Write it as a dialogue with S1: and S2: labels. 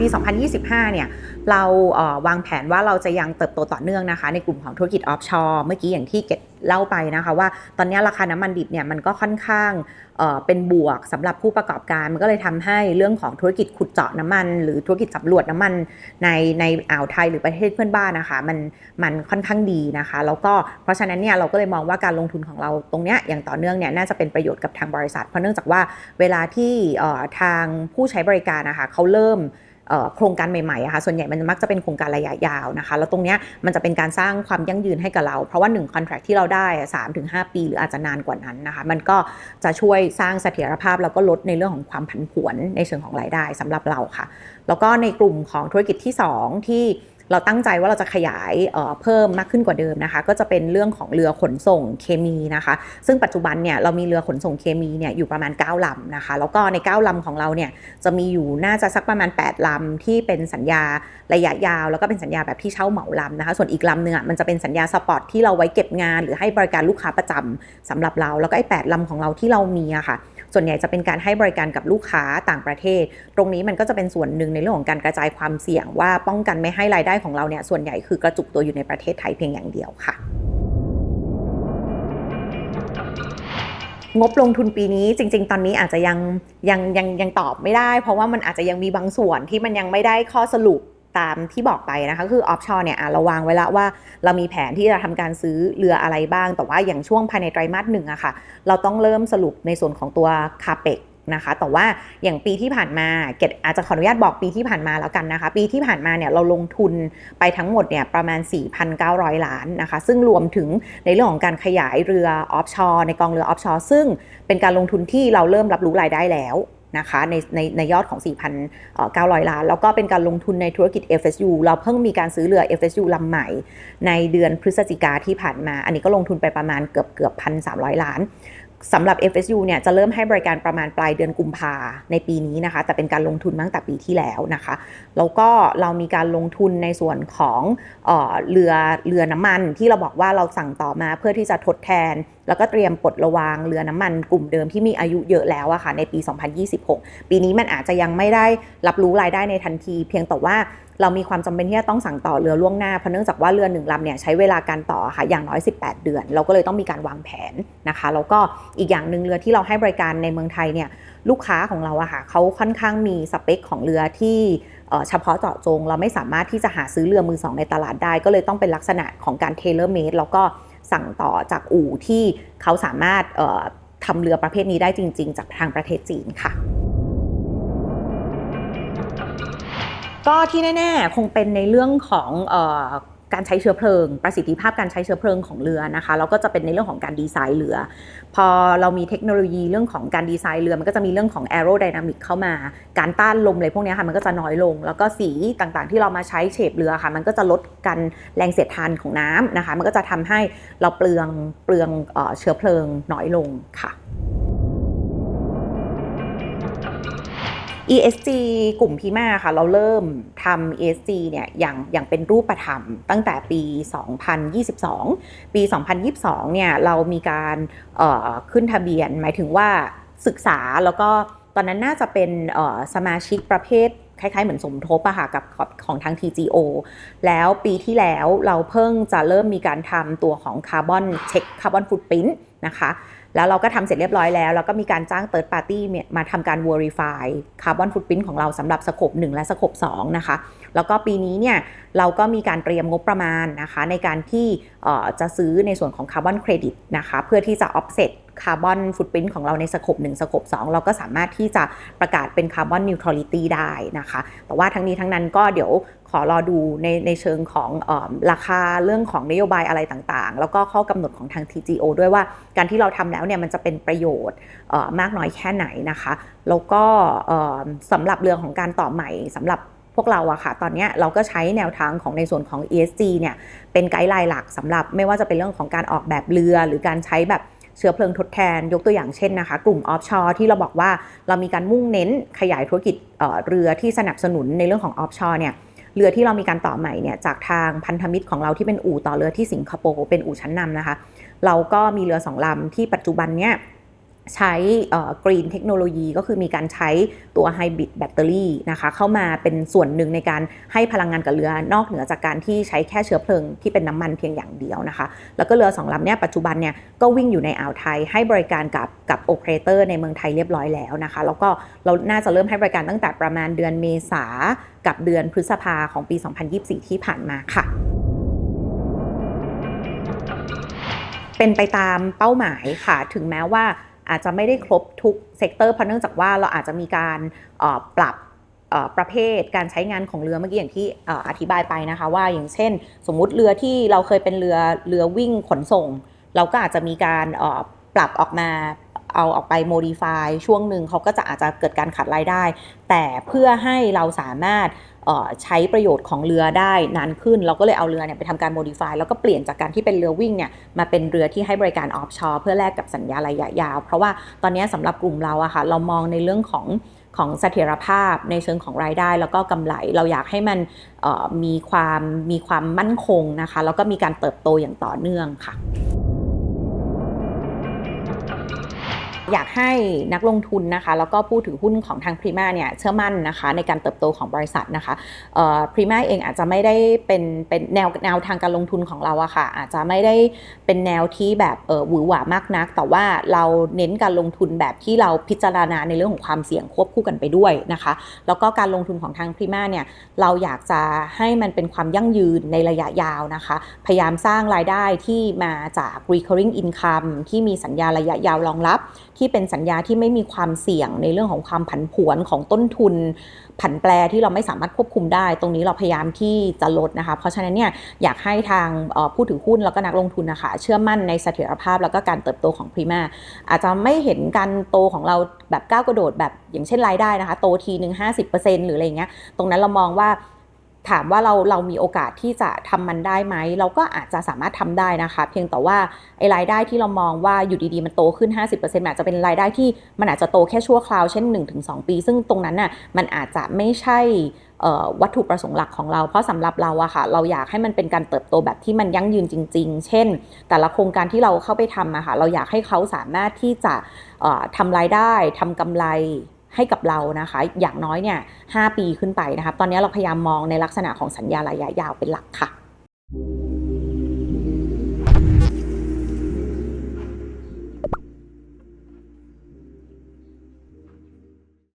S1: ปี 2025 เนี่ยเราเอ่อวางแผนว่าเราจะยังเติบโตต่อเนื่องนะคะ ในกลุ่มของธุรกิจออฟชอร์เมื่อกี้อย่างที่เกดเล่าไปนะคะว่าตอนนี้ราคาน้ำมันดิบเนี่ยมันก็ค่อนข้างเป็นบวกสำหรับผู้ประกอบการ มันก็เลยทำให้เรื่องของธุรกิจขุดเจาะน้ำมัน หรือธุรกิจสำรวจน้ำมันในในอ่าวไทยหรือประเทศเพื่อนบ้านนะคะมันมันค่อนข้างดีนะคะ แล้วก็เพราะฉะนั้นเนี่ยเราก็เลยมองว่าการลงทุนของเราตรงเนี้ยอย่างต่อเนื่องเนี่ยน่าจะเป็นประโยชน์กับทางบริษัท เพราะเนื่องจากว่าเวลาที่ทางผู้ใช้บริการนะคะเขาเริ่ม โครงการใหม่ๆอะค่ะส่วนใหญ่มันมักจะเป็นโครงการระยะยาวนะคะ แล้วตรงเนี้ยมันจะเป็นการสร้างความยั่งยืนให้กับเรา เพราะว่า1 contract ที่เราได้สามถึงหปีหรืออาจจะนานกว่านั้นนะคะมันก็จะช่วยสร้างเสถียรภาพแล้วก็ลดในเรื่องของความผันผวนในเชิงของรายได้สำหรับเราค่ะ แล้วก็ในกลุ่มของธุรกิจที่ 2 ที่ เราตั้งใจว่าเราจะขยายเพิ่มมากขึ้นกว่าเดิมนะคะ ก็จะเป็นเรื่องของเรือขนส่งเคมีนะคะ ซึ่งปัจจุบันเนี่ยเรามีเรือขนส่งเคมีเนี่ยอยู่ประมาณ 9 ลำนะคะ แล้วก็ใน 9 ลำของเราเนี่ยจะมีอยู่น่าจะสักประมาณ 8 ลำ ที่เป็นสัญญาระยะยาว แล้วก็เป็นสัญญาแบบที่เช่าเหมาลำนะคะ ส่วนอีกลำหนึ่งอะมันจะเป็นสัญญาสปอร์ตที่เราไว้เก็บงาน หรือให้บริการลูกค้าประจำสำหรับเรา แล้วก็ไอ้แลำของเราที่เรามีอะค่ะส่วนใหญ่จะเป็นการให้บริการกับลูกค้าต่างประเทศ ตรงนี้มันก็จะเป็นส่วนหนึ่งในเรื่องของการกระจายความเสี่ยงว่าป้องกันไม่ให้รายได้ของเราเนี่ยส่วนใหญ่คือกระจุกตัวอยู่ในประเทศไทยเพียงอย่างเดียวค่ะ งบลงทุนปีนี้จริง ๆ ตอนนี้อาจจะยังยังยังยังตอบไม่ได้ เพราะว่ามันอาจจะยังมีบางส่วนที่มันยังไม่ได้ข้อสรุปตามที่บอกไปนะคะคือออฟชอร์เนี่ยอะเราวางไว้แล้วว่าเรามีแผนที่จะทำการซื้อเรืออะไรบ้าง แต่ว่าอย่างช่วงภายในไตรมาสหนึ่งอะค่ะ เราต้องเริ่มสรุปในส่วนของตัวคาเปก นะคะ แต่ว่าอย่างปีที่ผ่านมาเกดอาจจะขออนุญาตบอกปีที่ผ่านมาแล้วกันนะคะ ปีที่ผ่านมาเนี่ยเราลงทุนไปทั้งหมดเนี่ยประมาณ 4,900 ล้านนะคะ ซึ่งรวมถึงในเรื่องของการขยายเรือออฟชอร์ในกองเรือออฟชอร์ซึ่งเป็นการลงทุนที่เราเริ่มรับรู้รายได้แล้วนะคะในในในยอดของ 4,900 ล้าน แล้วก็เป็นการลงทุนในธุรกิจ FSU เราเพิ่งมีการซื้อเรือ FSU ลำใหม่ ในเดือนพฤศจิกาที่ผ่านมา อันนี้ก็ลงทุนไปประมาณเกือบเกือบ 1,300 ล้าน สำหรับ FSU เนี่ยจะเริ่มให้บริการประมาณปลายเดือนกุมภาในปีนี้นะคะ แต่เป็นการลงทุนมาตั้งแต่ปีที่แล้วนะคะ แล้วก็เรามีการลงทุนในส่วนของเออเรือเรือน้ำมันที่เราบอกว่าเราสั่งต่อมาเพื่อที่จะทดแทนแล้วก็เตรียมปลดระวางเรือน้ำมันกลุ่มเดิมที่มีอายุเยอะแล้วอะค่ะในปี 2026 ปีนี้มันอาจจะยังไม่ได้รับรู้รายได้ในทันที เพียงแต่ว่าเรามีความจำเป็นที่จะต้องสั่งต่อเรือล่วงหน้าเพราะเนื่องจากว่าเรือหนึ่งลำเนี่ยใช้เวลาการต่อค่ะอย่างน้อย 18 เดือน เราก็เลยต้องมีการวางแผนนะคะแล้วก็อีกอย่างหนึ่งเรือที่เราให้บริการในเมืองไทยเนี่ยลูกค้าของเราอะค่ะเขาค่อนข้างมีสเปคของเรือที่เฉพาะเจาะจง เราไม่สามารถที่จะหาซื้อเรือมือสองในตลาดได้ ก็เลยต้องเป็นลักษณะของการเทเลอร์เมดแล้วก็ สั่งต่อจากอู่ที่เขาสามารถทำเรือประเภทนี้ได้จริง ๆ จากทางประเทศจีนค่ะก็ที่แน่ ๆ คงเป็นในเรื่องของ การใช้เชื้อเพลิง ประสิทธิภาพการใช้เชื้อเพลิงของเรือนะคะแล้วก็จะเป็นในเรื่องของการดีไซน์เรือ พอเรามีเทคโนโลยีเรื่องของการดีไซน์เรือ มันก็จะมีเรื่องของแอโรไดนามิกเข้ามา การต้านลมอะไรพวกนี้ค่ะมันก็จะน้อยลง แล้วก็สีต่างๆ ที่เรามาใช้เฉดเรือค่ะ มันก็จะลดการแรงเสียดทานของน้ำนะคะ มันก็จะทำให้เราเปลืองเปลืองเออเชื้อเพลิงน้อยลงค่ะ ESG กลุ่มพีมาค่ะ เราเริ่มทำ ESG เนี่ยอย่างอย่างเป็นรูปธรรม ตั้งแต่ปี 2022 ปี 2022 เนี่ยเรามีการขึ้นทะเบียน หมายถึงว่าศึกษาแล้วก็ตอนนั้นน่าจะเป็นสมาชิกประเภทคล้ายๆ เหมือนสมทบอะค่ะกับของทาง TGO แล้วปีที่แล้วเราเพิ่งจะเริ่มมีการทำตัวของคาร์บอนเช็คคาร์บอนฟุตพินนะคะ แล้วเราก็ทำเสร็จเรียบร้อยแล้วแล้วก็มีการจ้าง third party เนี่ยมาทำการ verify carbon footprint ของเราสำหรับสโคป1และสโคป2นะคะ แล้วก็ปีนี้เนี่ยเราก็มีการเตรียมงบประมาณนะคะในการที่จะซื้อในส่วนของ carbon credit นะคะเพื่อที่จะ offset คาร์บอนฟุตพิ้นของเราในสโคป1สโคป2เราก็สามารถที่จะประกาศเป็นคาร์บอนนิวทรัลิตี้ได้นะคะ แต่ว่าทั้งนี้ทั้งนั้นก็เดี๋ยว ขอรอดูในในเชิงของออราคาเรื่องของนโยบายอะไรต่างๆ แล้วก็ข้อกำหนดของทาง TGO ด้วยว่าการที่เราทำแล้วเนี่ยมันจะเป็นประโยชน์มากน้อยแค่ไหนนะคะ แล้วก็เอ่อสำหรับเรื่องของการต่อใหม่สำหรับพวกเราอะค่ะ ตอนนี้เราก็ใช้แนวทางของในส่วนของ ESG เนี่ยเป็นไกด์ไลน์หลักสำหรับไม่ว่าจะเป็นเรื่องของการออกแบบเรือ หรือการใช้แบบเชื้อเพลิงทดแทน ยกตัวอย่างเช่นนะคะ กลุ่มออฟชอร์ที่เราบอกว่าเรามีการมุ่งเน้นขยายธุรกิจเอ่อเรือที่สนับสนุนในเรื่องของออฟชอร์เนี่ย เรือที่เรามีการต่อใหม่เนี่ยจากทางพันธมิตรของเราที่เป็นอู่ต่อเรือที่สิงคโปร์เป็นอู่ชั้นนำนะคะ เราก็มีเรือสองลำที่ปัจจุบันเนี่ย ใช้กรีนเทคโนโลยีก็คือมีการใช้ตัวไฮบริดแบตเตอรี่นะคะเข้ามาเป็นส่วนหนึ่งในการให้พลังงานกับเรือนอกเหนือจากการที่ใช้แค่เชื้อเพลิงที่เป็นน้ำมันเพียงอย่างเดียวนะคะ แล้วก็เรือสองลำเนี่ยปัจจุบันเนี่ยก็วิ่งอยู่ในอ่าวไทยให้บริการกับกับโอเปอเรเตอร์ในเมืองไทยเรียบร้อยแล้วนะคะ แล้วก็เราน่าจะเริ่มให้บริการตั้งแต่ประมาณเดือนเมษากับเดือนพฤษภาของปี 2024 ที่ผ่านมาค่ะเป็นไปตามเป้าหมายค่ะ ถึงแม้ว่า อาจจะไม่ได้ครบทุกเซกเตอร์เพราะเนื่องจากว่าเราอาจจะมีการปรับประเภทการใช้งานของเรือเมื่อกี้อย่างที่อธิบายไปนะคะ ว่าอย่างเช่น สมมุติเรือที่เราเคยเป็นเรือเรือวิ่งขนส่ง เราก็อาจจะมีการปรับออกมา เอาออกไปโมดิฟายช่วงหนึ่งเขาก็จะอาจจะเกิดการขาดรายได้ แต่เพื่อให้เราสามารถใช้ประโยชน์ของเรือได้นานขึ้น เราก็เลยเอาเรือเนี่ยไปทำการโมดิฟายแล้วก็เปลี่ยนจากการที่เป็นเรือวิ่งเนี่ยมาเป็นเรือที่ให้บริการออฟชอร์เพื่อแลกกับสัญญาระยะยาว เพราะว่าตอนนี้สำหรับกลุ่มเราอะค่ะเรามองในเรื่องของของเสถียรภาพในเชิงของรายได้ แล้วก็กำไรเราอยากให้มันมีความมีความมั่นคงนะคะ แล้วก็มีการเติบโตอย่างต่อเนื่องค่ะ อยากให้นักลงทุนนะคะ แล้วก็ผู้ถือหุ้นของทางพรีมาเนี่ยเชื่อมั่นนะคะ ในการเติบโตของบริษัทนะคะพรีมาเองอาจจะไม่ได้เป็นเป็นแนวแนวทางการลงทุนของเราอะค่ะ อาจจะไม่ได้เป็นแนวที่แบบเออหวือหวามากนัก แต่ว่าเราเน้นการลงทุนแบบที่เราพิจารณาในเรื่องของความเสี่ยงควบคู่กันไปด้วยนะคะ แล้วก็การลงทุนของทางพรีมาเนี่ยเราอยากจะให้มันเป็นความยั่งยืนในระยะยาวนะคะ พยายามสร้างรายได้ที่มาจาก recurring income ที่มีสัญญาระยะยาวรองรับที่เป็นสัญญาที่ไม่มีความเสี่ยงในเรื่องของความผันผวนของต้นทุน ผันแปรที่เราไม่สามารถควบคุมได้ ตรงนี้เราพยายามที่จะลดนะคะเพราะฉะนั้นเนี่ยอยากให้ทางผู้ถือหุ้นแล้วก็นักลงทุนนะคะเชื่อมั่นในเสถียรภาพแล้วก็การเติบโตของพรีมาอาจจะไม่เห็นการโตของเราแบบก้าวกระโดดแบบอย่างเช่นรายได้นะคะโตทีหนึ่ง50%หรืออะไรเงี้ยตรงนั้นเรามองว่า ถามว่าเราเรามีโอกาสที่จะทำมันได้ไหม เราก็อาจจะสามารถทำได้นะคะ เพียงแต่ว่าไอ้รายได้ที่เรามองว่าอยู่ดีๆ มันโตขึ้น 50%อาจจะเป็นรายได้ที่มันอาจจะโตแค่ชั่วคราวเช่น 1-2 ปี ซึ่งตรงนั้นน่ะมันอาจจะไม่ใช่วัตถุประสงค์หลักของเรา เพราะสำหรับเราอะค่ะ เราอยากให้มันเป็นการเติบโตแบบที่มันยั่งยืนจริง ๆ เช่น แต่ละโครงการที่เราเข้าไปทำอะค่ะเราอยากให้เขาสามารถที่จะทำรายได้ทำกำไร ให้กับเรานะคะ อย่างน้อยเนี่ย5ปีขึ้นไปนะคะ ตอนนี้เราพยายามมองในลักษณะของสัญญาระยะยาวเป็นหลักค่ะ